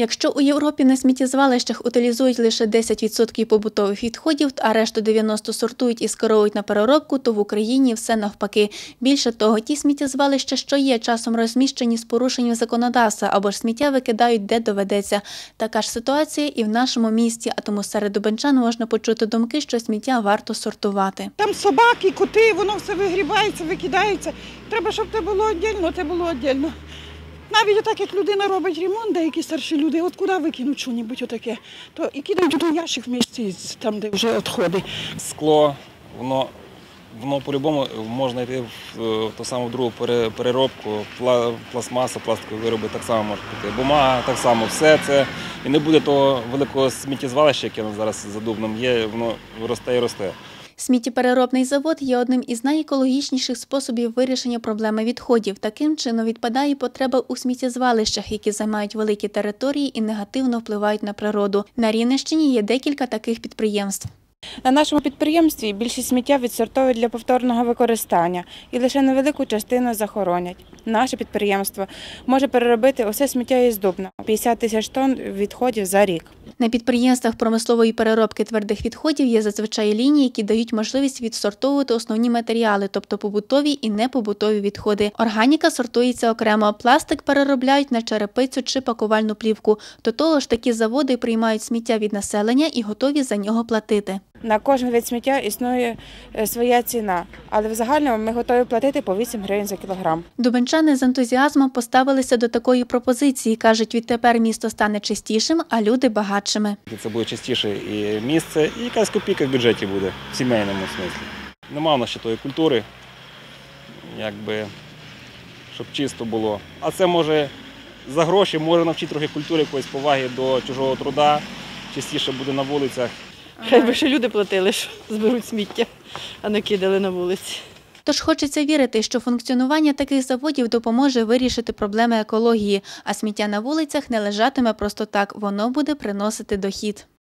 Якщо у Європі на сміттєзвалищах утилізують лише 10% побутових відходів, а решту 90% сортують і скеровують на переробку, то в Україні все навпаки. Більше того, ті сміттєзвалища, що є, часом розміщені з порушенням законодавства або ж сміття викидають де доведеться. Така ж ситуація і в нашому місті, а тому серед дубенчан можна почути думки, що сміття варто сортувати. Там собаки, коти, воно все вигрібається, викидається. Треба, щоб це було віддільно, це було віддільно. Навіть так, як людина робить ремонт, деякі старші люди, от куди викинуть що-небудь отаке, то і кидають у той ящик в місці, там, де вже відходи. скло, воно, воно по-любому можна йти в, е, в ту саму другу переробку, пла, пластмаса, пластикові вироби так само може бути. Бумага, так само, все це. І не буде того великого сміттєзвалища, яке зараз за Дубном є, воно росте і росте. Сміттєпереробний завод є одним із найекологічніших способів вирішення проблеми відходів. Таким чином відпадає потреба у сміттєзвалищах, які займають великі території і негативно впливають на природу. На Рівненщині є декілька таких підприємств. На нашому підприємстві більшість сміття відсортовують для повторного використання і лише невелику частину захоронять. Наше підприємство може переробити усе сміття із Дубна – 50 тисяч тонн відходів за рік. На підприємствах промислової переробки твердих відходів є зазвичай лінії, які дають можливість відсортовувати основні матеріали, тобто побутові і непобутові відходи. Органіка сортується окремо, пластик переробляють на черепицю чи пакувальну плівку. До того ж, такі заводи приймають сміття від населення і готові за нього платити. На кожен вид сміття існує е, своя ціна, але в загальному ми готові платити по 8 гривень за кілограм. Дубенчани з ентузіазмом поставилися до такої пропозиції. кажуть, відтепер місто стане чистішим, а люди багатшими. Це буде частіше і місце, і якась копійка в бюджеті буде в сімейному смислі. Нема в нас ще тої культури, якби, щоб чисто було. А це може за гроші, може навчити трохи культури, якоїсь поваги до чужого труда, частіше буде на вулицях. Хай би ще люди платили, що зберуть сміття, а не кидали на вулиці. Тож хочеться вірити, що функціонування таких заводів допоможе вирішити проблеми екології, а сміття на вулицях не лежатиме просто так, воно буде приносити дохід.